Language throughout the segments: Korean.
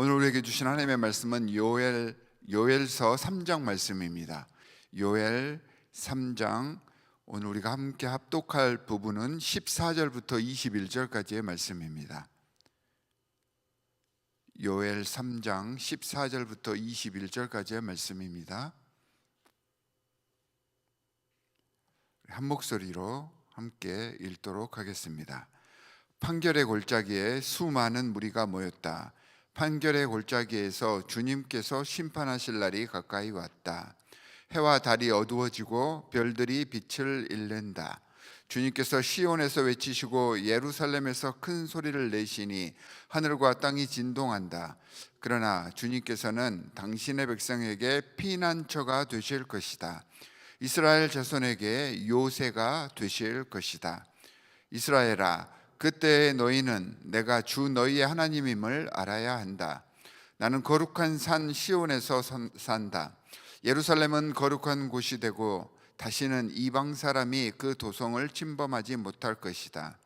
오늘 우리에게 주신 하나님의 말씀은 요엘 요엘서 3장 말씀입니다. 요엘 3장 오늘 우리가 함께 합독할 부분은 14절부터 21절까지의 말씀입니다. 요엘 3장 14절부터 21절까지의 말씀입니다. 한 목소리로 함께 읽도록 하겠습니다. 판결의 골짜기에 수많은 무리가 모였다. 판결의 골짜기에서 주님께서 심판하실 날이 가까이 왔다. 해와 달이 어두워지고 별들이 빛을 잃는다. 주님께서 시온에서 외치시고 예루살렘에서 큰 소리를 내시니 하늘과 땅이 진동한다. 그러나 주님께서는 당신의 백성에게 피난처가 되실 것이다. 이스라엘 자손에게 요새가 되실 것이다. 이스라엘아, 그때 너희는 내가 주 너희의 하나님임을 알아야 한다. 나는 거룩한 산 시온에서 산- 산다. 예루살렘은 거룩한 곳이 되고 다시는 이방 사람이 그 도성을 침범하지 못할 것이다.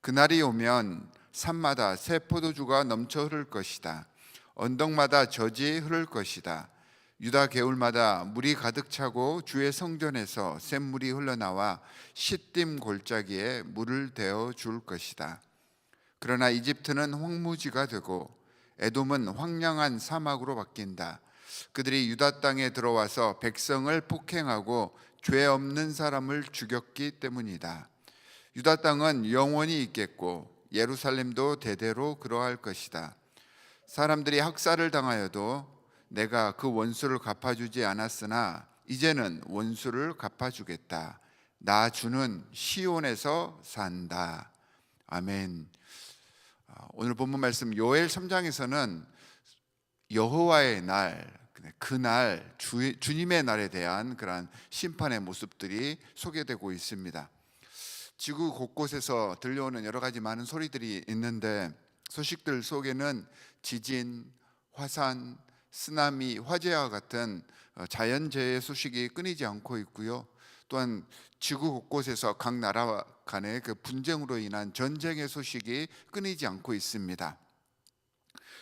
그날이 오면 산마다 새 포도주가 넘쳐 흐를 것이다. 언덕마다 젖이 흐를 것이다. 유다 개울마다 물이 가득 차고 주의 성전에서 샘물이 흘러나와 시딤 골짜기에 물을 대어 줄 것이다. 그러나 이집트는 황무지가 되고 에돔은 황량한 사막으로 바뀐다. 그들이 유다 땅에 들어와서 백성을 폭행하고 죄 없는 사람을 죽였기 때문이다. 유다 땅은 영원히 있겠고 예루살렘도 대대로 그러할 것이다. 사람들이 학살을 당하여도 내가 그 원수를 갚아주지 않았으나 이제는 원수를 갚아주겠다. 나 주는 시온에서 산다. 아멘. 아, 오늘 본문 말씀 요엘 3장에서는 여호와의 날, 그날 주, 주님의 날에 대한 그러한 심판의 모습들이 소개되고 있습니다. 지구 곳곳에서 들려오는 여러 가지 많은 소리들이 있는데 소식들 속에는 지진, 화산, 쓰나미, 화재와 같은 어, 자연재해 소식이 끊이지 않고 있고요. 또한 지구 곳곳에서 각 나라 간의 그 분쟁으로 인한 전쟁의 소식이 끊이지 않고 있습니다.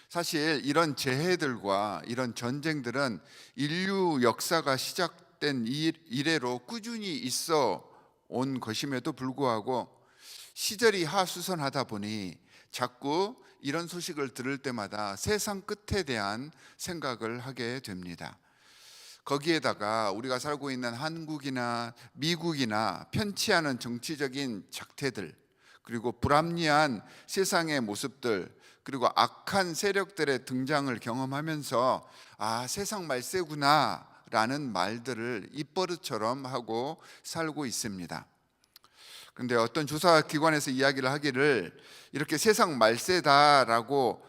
사실 이런 재해들과 이런 전쟁들은 인류 역사가 시작된 이- 이래로 꾸준히 있어 온 것임에도 불구하고 시절이 하수선하다 보니 자꾸 이런 소식을 들을 때마다 세상 끝에 대한 생각을 하게 됩니다. 거기에다가 우리가 살고 있는 한국이나 미국이나 편치 않은 정치적인 작태들 그리고 불합리한 세상의 모습들 그리고 악한 세력들의 등장을 경험하면서 아 세상 말세구나 라는 말들을 입버릇처럼 하고 살고 있습니다. 근데 어떤 조사 기관에서 이야기를 하기를 이렇게 세상 말세다라고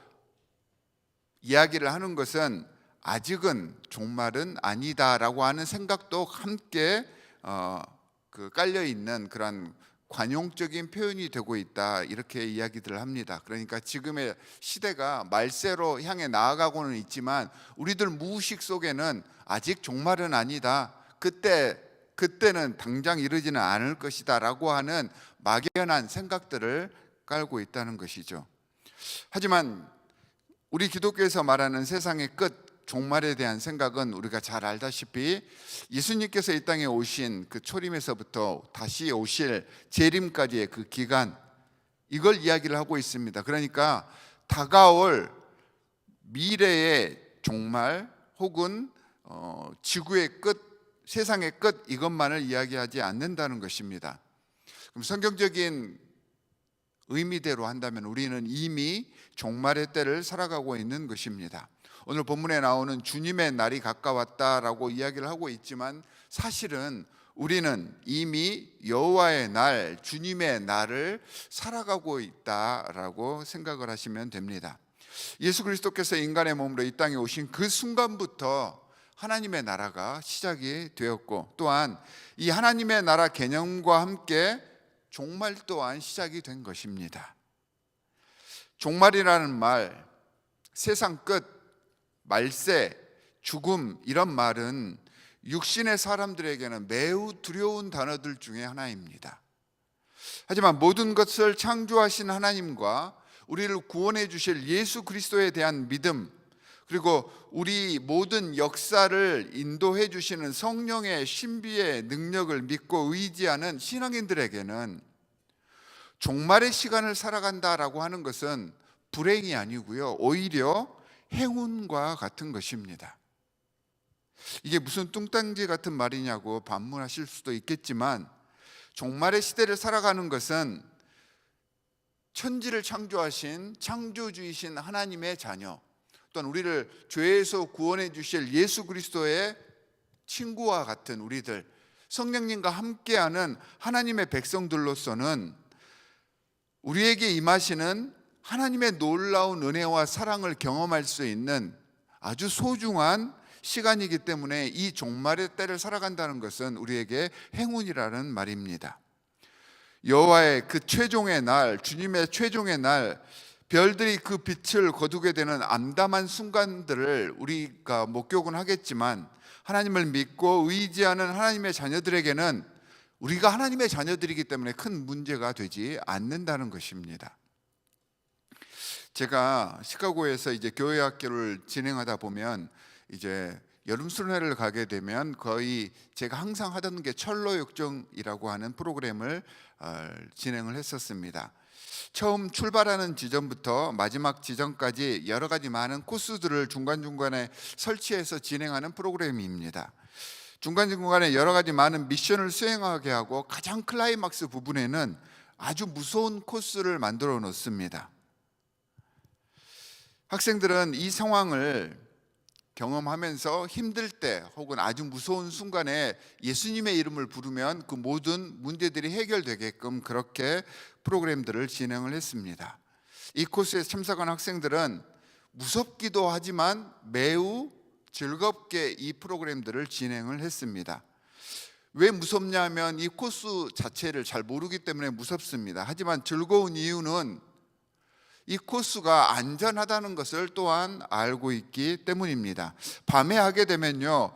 이야기를 하는 것은 아직은 종말은 아니다라고 하는 생각도 함께 어, 그 깔려 있는 그런 관용적인 표현이 되고 있다 이렇게 이야기들을 합니다. 그러니까 지금의 시대가 말세로 향해 나아가고는 있지만 우리들 무의식 속에는 아직 종말은 아니다. 그때 그때는 당장 이르지는 않을 것이다라고 하는 막연한 생각들을 깔고 있다는 것이죠. 하지만 우리 기독교에서 말하는 세상의 끝 종말에 대한 생각은 우리가 잘 알다시피 예수님께서 이 땅에 오신 그 초림에서부터 다시 오실 재림까지의 그 기간 이걸 이야기를 하고 있습니다. 그러니까 다가올 미래의 종말 혹은 어, 지구의 끝, 세상의 끝 이것만을 이야기하지 않는다는 것입니다. 그럼 성경적인 의미대로 한다면 우리는 이미 종말의 때를 살아가고 있는 것입니다. 오늘 본문에 나오는 주님의 날이 가까웠다라고 이야기를 하고 있지만 사실은 우리는 이미 여호와의 날, 주님의 날을 살아가고 있다라고 생각을 하시면 됩니다. 예수 그리스도께서 인간의 몸으로 이 땅에 오신 그 순간부터 하나님의 나라가 시작이 되었고 또한 이 하나님의 나라 개념과 함께 종말 또한 시작이 된 것입니다. 종말이라는 말, 세상 끝, 말세, 죽음 이런 말은 육신의 사람들에게는 매우 두려운 단어들 중에 하나입니다. 하지만 모든 것을 창조하신 하나님과 우리를 구원해 주실 예수 그리스도에 대한 믿음, 그리고 우리 모든 역사를 인도해 주시는 성령의 신비의 능력을 믿고 의지하는 신앙인들에게는 종말의 시간을 살아간다라고 하는 것은 불행이 아니고요. 오히려 행운과 같은 것입니다. 이게 무슨 뚱딴지 같은 말이냐고 반문하실 수도 있겠지만 종말의 시대를 살아가는 것은 천지를 창조하신 창조주이신 하나님의 자녀 또는 우리를 죄에서 구원해 주실 예수 그리스도의 친구와 같은 우리들 성령님과 함께하는 하나님의 백성들로서는 우리에게 임하시는 하나님의 놀라운 은혜와 사랑을 경험할 수 있는 아주 소중한 시간이기 때문에 이 종말의 때를 살아간다는 것은 우리에게 행운이라는 말입니다. 여호와의 그 최종의 날, 주님의 최종의 날, 별들이 그 빛을 거두게 되는 암담한 순간들을 우리가 목격은 하겠지만 하나님을 믿고 의지하는 하나님의 자녀들에게는 우리가 하나님의 자녀들이기 때문에 큰 문제가 되지 않는다는 것입니다. 제가 시카고에서 이제 교회 학교를 진행하다 보면 이제 여름 순회를 가게 되면 거의 제가 항상 하던 게 철로 역정이라고 하는 프로그램을 어, 진행을 했었습니다. 처음 출발하는 지점부터 마지막 지점까지 여러 가지 많은 코스들을 중간중간에 설치해서 진행하는 프로그램입니다. 중간중간에 여러 가지 많은 미션을 수행하게 하고 가장 클라이막스 부분에는 아주 무서운 코스를 만들어 놓습니다. 학생들은 이 상황을 경험하면서 힘들 때 혹은 아주 무서운 순간에 예수님의 이름을 부르면 그 모든 문제들이 해결되게끔 그렇게 프로그램들을 진행을 했습니다. 이 코스에 참석한 학생들은 무섭기도 하지만 매우 즐겁게 이 프로그램들을 진행을 했습니다. 왜 무섭냐면 이 코스 자체를 잘 모르기 때문에 무섭습니다. 하지만 즐거운 이유는 이 코스가 안전하다는 것을 또한 알고 있기 때문입니다. 밤에 하게 되면요.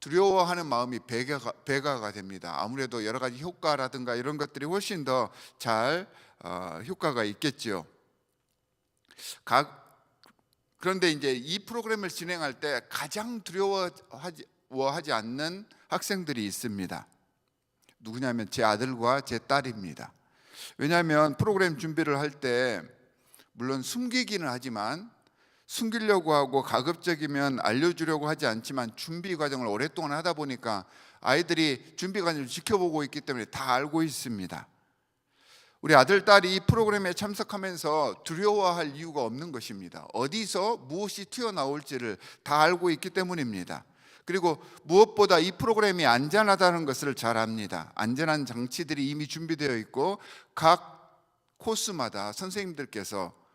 두려워하는 마음이 배가가, 배가가 됩니다. 아무래도 여러 가지 효과라든가 이런 것들이 훨씬 더잘 어, 효과가 있겠지요. 각, 그런데 이제 이 프로그램을 진행할 때 가장 두려워하지 하지 않는 학생들이 있습니다. 누구냐면 제 아들과 제 딸입니다. 왜냐하면 프로그램 준비를 할 때 물론 숨기기는 하지만 숨기려고 하고 가급적이면 알려주려고 하지 않지만 준비 과정을 오랫동안 하다 보니까 아이들이 준비 과정을 지켜보고 있기 때문에 다 알고 있습니다. 우리 아들 딸이 이 프로그램에 참석하면서 두려워할 이유가 없는 것입니다. 어디서 무엇이 튀어나올지를 다 알고 있기 때문입니다. 그리고 무엇보다 이 프로그램이 안전하다는 것을 잘 압니다. 안전한 장치들이 이미 준비되어 있고 각 코스마다 선생님들께서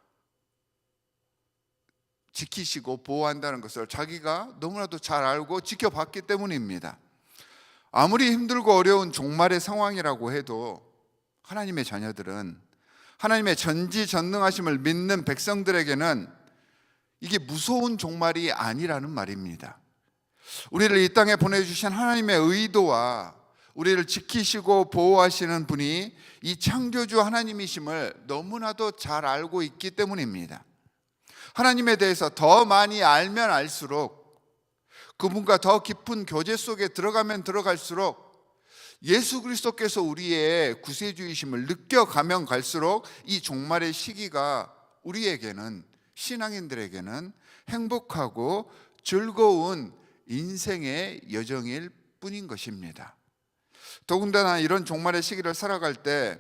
지키시고 보호한다는 것을 자기가 너무나도 잘 알고 지켜봤기 때문입니다. 아무리 힘들고 어려운 종말의 상황이라고 해도 하나님의 자녀들은 하나님의 전지전능하심을 믿는 백성들에게는 이게 무서운 종말이 아니라는 말입니다. 우리를 이 땅에 보내주신 하나님의 의도와 우리를 지키시고 보호하시는 분이 이 창조주 하나님이심을 너무나도 잘 알고 있기 때문입니다. 하나님에 대해서 더 많이 알면 알수록 그분과 더 깊은 교제 속에 들어가면 들어갈수록 예수 그리스도께서 우리의 구세주이심을 느껴가면 갈수록 이 종말의 시기가 우리에게는 신앙인들에게는 행복하고 즐거운 인생의 여정일 뿐인 것입니다. 더군다나 이런 종말의 시기를 살아갈 때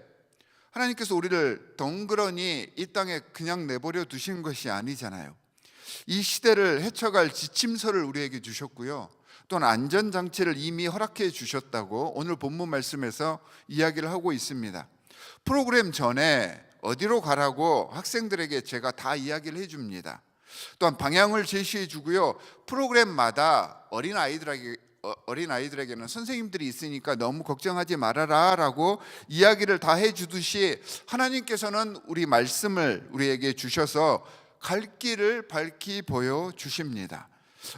하나님께서 우리를 덩그러니 이 땅에 그냥 내버려 두신 것이 아니잖아요. 이 시대를 헤쳐갈 지침서를 우리에게 주셨고요. 또는 안전 장치를 이미 허락해 주셨다고 오늘 본문 말씀에서 이야기를 하고 있습니다. 프로그램 전에 어디로 가라고 학생들에게 제가 다 이야기를 해 줍니다. 또한 방향을 제시해 주고요. 프로그램마다 어린 아이들에게 어, 어린 아이들에게는 선생님들이 있으니까 너무 걱정하지 말아라라고 이야기를 다 해주듯이 하나님께서는 우리 말씀을 우리에게 주셔서 갈 길을 밝히 보여 주십니다.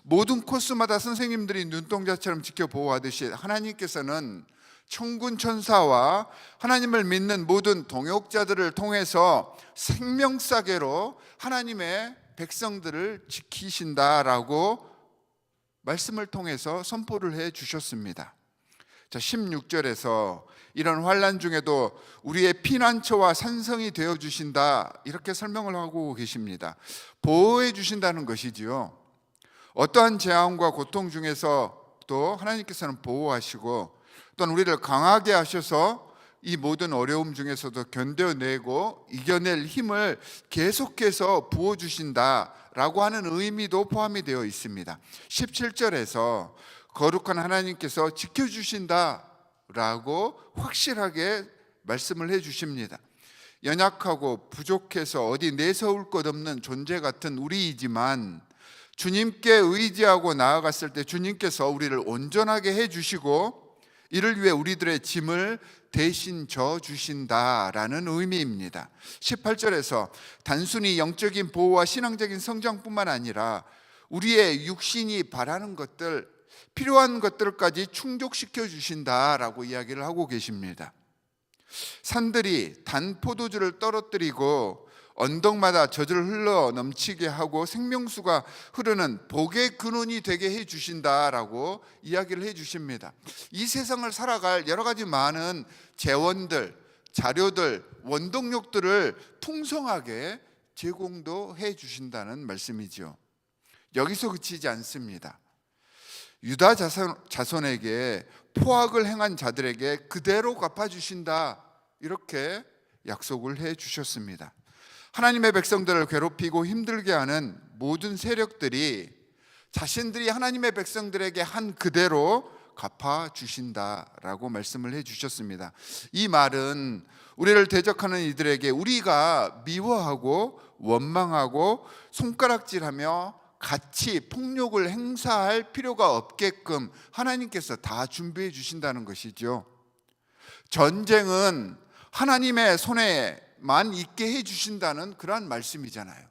모든 코스마다 선생님들이 눈동자처럼 지켜보호하듯이 하나님께서는 천군 천사와 하나님을 믿는 모든 동역자들을 통해서 생명사계로 하나님의 백성들을 지키신다라고 말씀을 통해서 선포를 해 주셨습니다. 자, 16절에서 이런 환란 중에도 우리의 피난처와 산성이 되어 주신다 이렇게 설명을 하고 계십니다. 보호해 주신다는 것이지요. 어떠한 재앙과 고통 중에서 또 하나님께서는 보호하시고 또는 우리를 강하게 하셔서 이 모든 어려움 중에서도 견뎌내고 이겨낼 힘을 계속해서 부어 주신다라고 하는 의미도 포함이 되어 있습니다. 17절에서 거룩한 하나님께서 지켜 주신다라고 확실하게 말씀을 해 주십니다. 연약하고 부족해서 어디 내세울 것 없는 존재 같은 우리이지만 주님께 의지하고 나아갔을 때 주님께서 우리를 온전하게 해 주시고 이를 위해 우리들의 짐을 대신 져 주신다라는 의미입니다. 18절에서 단순히 영적인 보호와 신앙적인 성장뿐만 아니라 우리의 육신이 바라는 것들 필요한 것들까지 충족시켜 주신다라고 이야기를 하고 계십니다. 산들이 단 포도주를 떨어뜨리고 언덕마다 젖을 흘러 넘치게 하고 생명수가 흐르는 복의 근원이 되게 해 주신다라고 이야기를 해 주십니다. 이 세상을 살아갈 여러 가지 많은 재원들, 자료들, 원동력들을 풍성하게 제공도 해 주신다는 말씀이지요. 여기서 그치지 않습니다. 유다 자손, 자손에게 포악을 행한 자들에게 그대로 갚아 주신다. 이렇게 약속을 해 주셨습니다. 하나님의 백성들을 괴롭히고 힘들게 하는 모든 세력들이 자신들이 하나님의 백성들에게 한 그대로 갚아 주신다라고 말씀을 해 주셨습니다. 이 말은 우리를 대적하는 이들에게 우리가 미워하고 원망하고 손가락질하며 같이 폭력을 행사할 필요가 없게끔 하나님께서 다 준비해 주신다는 것이죠. 전쟁은 하나님의 손에 만 있게 해 주신다는 그러한 말씀이잖아요.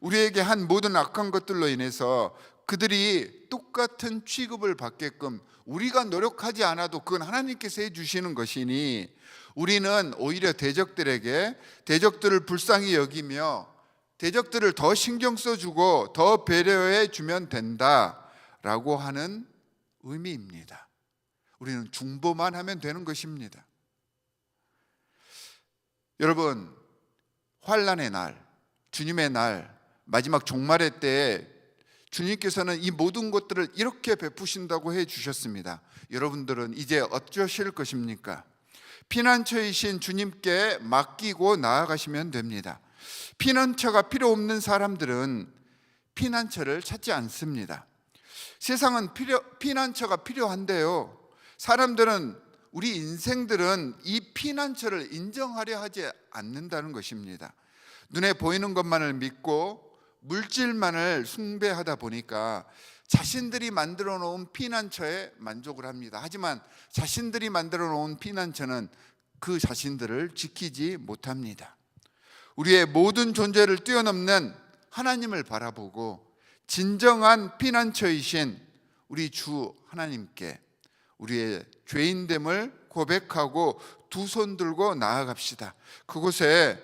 우리에게 한 모든 악한 것들로 인해서 그들이 똑같은 취급을 받게끔 우리가 노력하지 않아도 그건 하나님께서 해 주시는 것이니 우리는 오히려 대적들에게 대적들을 불쌍히 여기며 대적들을 더 신경 써주고 더 배려해 주면 된다라고 하는 의미입니다. 우리는 중보만 하면 되는 것입니다. 여러분 환란의 날, 주님의 날, 마지막 종말의 때에 주님께서는 이 모든 것들을 이렇게 베푸신다고 해 주셨습니다. 여러분들은 이제 어쩌실 것입니까? 피난처이신 주님께 맡기고 나아가시면 됩니다. 피난처가 필요 없는 사람들은 피난처를 찾지 않습니다. 세상은 필요, 피난처가 필요한데요. 사람들은 우리 인생들은 이 피난처를 인정하려 하지 않는다는 것입니다. 눈에 보이는 것만을 믿고 물질만을 숭배하다 보니까 자신들이 만들어 놓은 피난처에 만족을 합니다. 하지만 자신들이 만들어 놓은 피난처는 그 자신들을 지키지 못합니다. 우리의 모든 존재를 뛰어넘는 하나님을 바라보고 진정한 피난처이신 우리 주 하나님께 우리의 죄인됨을 고백하고 두 손 들고 나아갑시다. 그곳에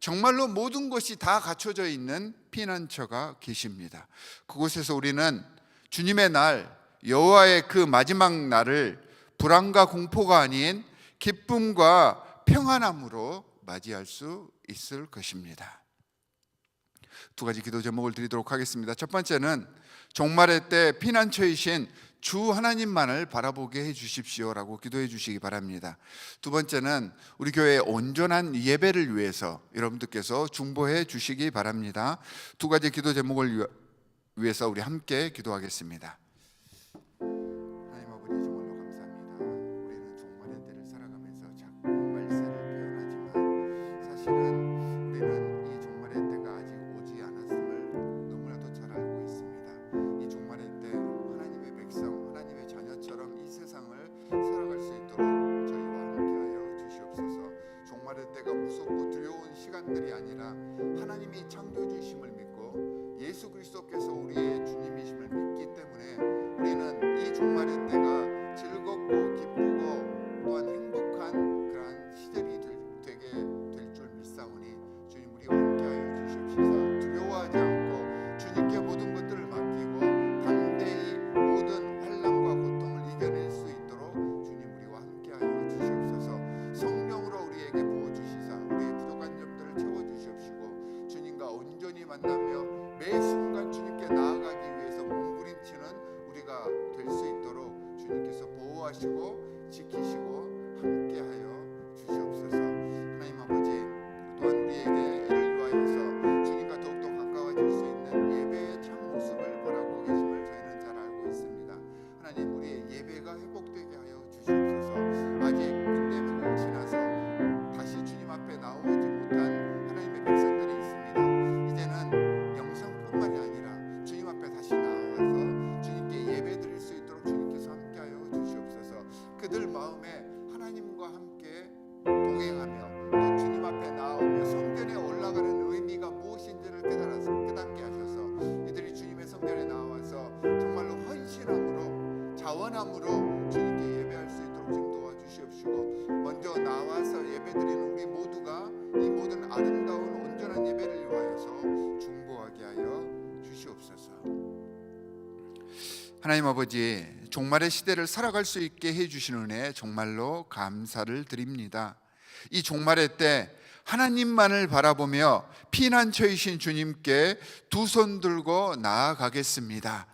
정말로 모든 것이 다 갖춰져 있는 피난처가 계십니다. 그곳에서 우리는 주님의 날 여호와의 그 마지막 날을 불안과 공포가 아닌 기쁨과 평안함으로 맞이할 수 있을 것입니다. 두 가지 기도 제목을 드리도록 하겠습니다. 첫 번째는 종말의 때 피난처이신 주 하나님만을 바라보게 해 주십시오라고 기도해 주시기 바랍니다. 두 번째는 우리 교회의 온전한 예배를 위해서 여러분들께서 중보해 주시기 바랍니다. 두 가지 기도 제목을 위해서 우리 함께 기도하겠습니다. 하나님 아버지 종말의 시대를 살아갈 수 있게 해주신 은혜 정말로 감사를 드립니다. 이 종말의 때 하나님만을 바라보며 피난처이신 주님께 두 손 들고 나아가겠습니다.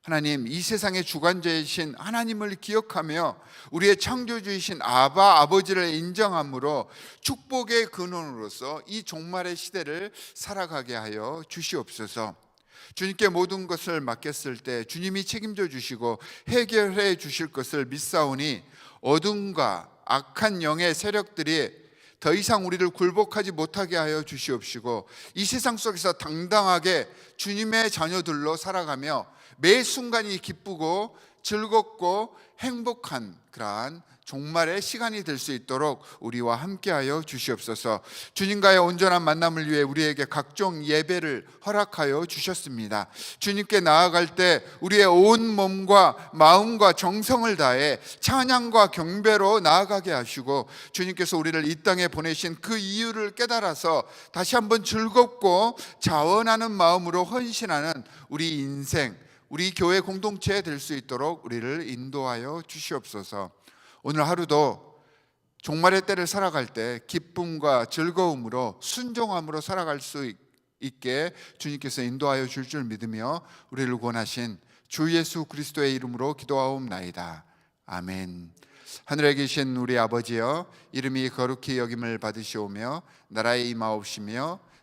하나님 이 세상의 주관자이신 하나님을 기억하며 우리의 창조주이신 아바 아버지를 인정함으로 축복의 근원으로서 이 종말의 시대를 살아가게 하여 주시옵소서. 주님께 모든 것을 맡겼을 때 주님이 책임져 주시고 해결해 주실 것을 믿사오니 어둠과 악한 영의 세력들이 더 이상 우리를 굴복하지 못하게 하여 주시옵시고 이 세상 속에서 당당하게 주님의 자녀들로 살아가며 매 순간이 기쁘고 즐겁고 행복한 그러한 종말의 시간이 될 수 있도록 우리와 함께하여 주시옵소서. 주님과의 온전한 만남을 위해 우리에게 각종 예배를 허락하여 주셨습니다. 주님께 나아갈 때 우리의 온 몸과 마음과 정성을 다해 찬양과 경배로 나아가게 하시고 주님께서 우리를 이 땅에 보내신 그 이유를 깨달아서 다시 한번 즐겁고 자원하는 마음으로 헌신하는 우리 인생 우리 교회 공동체 될 수 있도록 우리를 인도하여 주시옵소서. 오늘 하루도 종말의 때를 살아갈 때 기쁨과 즐거움으로 순종함으로 살아갈 수 있- 있게 주님께서 인도하여 줄 줄 믿으며 우리를 권하신 주 예수 그리스도의 이름으로 기도하옵나이다. 아멘. 하늘에 계신 우리 아버지여 이름이 거룩히 여김을 받으시오며 나라의 임하옵시며